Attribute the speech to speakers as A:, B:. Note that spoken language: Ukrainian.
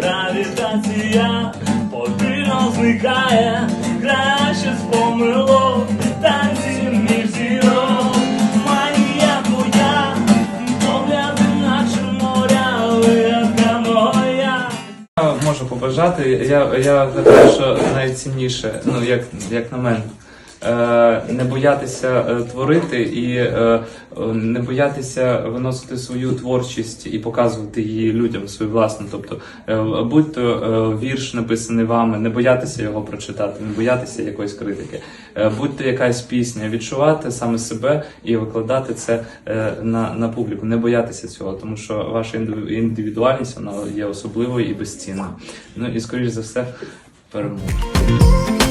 A: гравітація повільно зникає, краще з помилок, танці між зірок, манія твоя, погляди наче моря, виявка моя.
B: Я можу побажати, я я гадаю, що найцінніше, ну як, як на мене е, Не боятися е, творити і е, не боятися виносити свою творчість і показувати її людям свою власну. Тобто, будь-то вірш написаний вами, не боятися його прочитати, не боятися якоїсь критики, будь-то якась пісня, відчувати саме себе і викладати це на, на публіку, не боятися цього, тому що ваша індивідуальність вона є особливою і безцінною. Ну і скоріш за все, перемога.